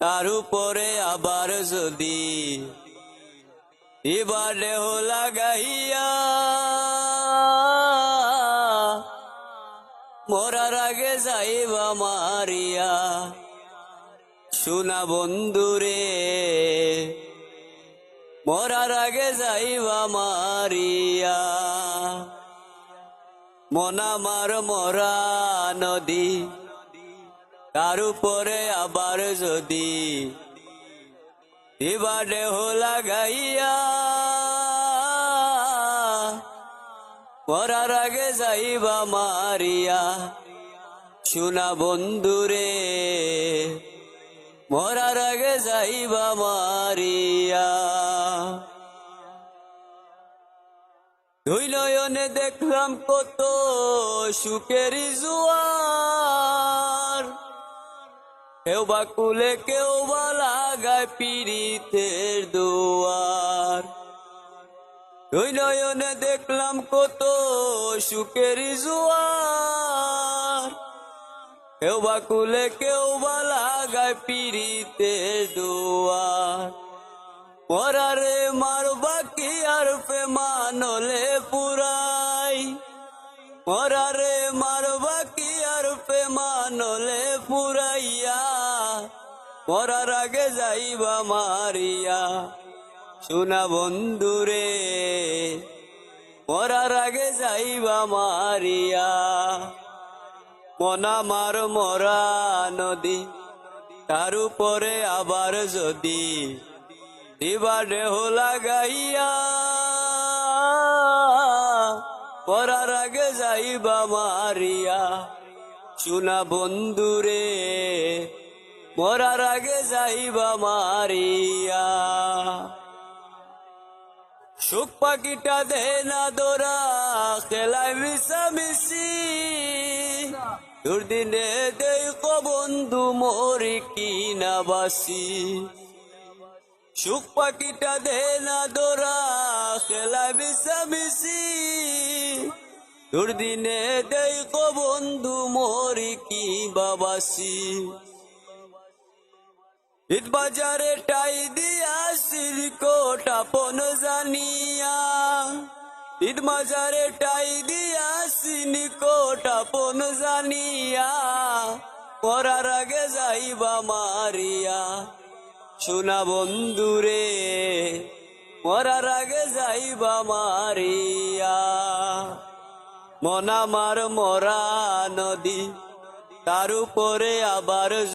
তার উপরে আবার যদি এবার দেহ লাগাইয়া মরার আগে যাইবা মারিয়া। শোনা বন্ধুরে মরার আগে যাইবা মারিয়া। মনামার মরা নদী তার উপরে আবার যদি এবার দেহ লাগাইয়া মরার আগে যাইবা মারিয়া। শোনা বন্ধুরে মরার আগে যাইবা মারিয়া। দুই দেখলাম কত সুখের জুয়ার। কেউ বা কুলে, কেউ বা লাগায় পীড়িতের দুয়ার। দুই নয়নে দেখলাম কত সুখের জুয়ার। কেউ বা কুলে, কেউ বা লাগায় পীড়িতের দুয়ার। মরারে মারবা কি আর পে মানলে পুরাই। মরারে মারবা কি আর পে মানলে পুরাইয়া মরার আগে যাইবা মারিয়া। শোনা বন্ধুরে মরার আগে যাইবা মারিয়া। মনা মার নদী, তার উপরে আবার যদি এবার দেহ লাগাইয়া। পরার আগে যাইবা মারিয়া। শোনা বন্ধুরে মরার আগে যাইবা মারিয়া। সুখ পাখিটা দে না দোরা খেলায় মিশামিশি দুর্দিনে দেখ বন্ধু মরি কি না বাসি। সুখ পাখিটা দে না দোরা খেলায় মিশামিশি দুর্দিনে দেখ বন্ধু মরি কি বাবাসি ঈদ বাজারে টাই দিয়া সিরকোট আপন জানিয়া। ঈদ বাজারে টাই দিয়া সিনিকোট আপন জানিয়া। পরার আগে যাইবা মারিয়া। শোনা বন্ধুরে, মরার আগে যাইবা মারিয়া। মনামার মরা নদী, তার উপরে আবার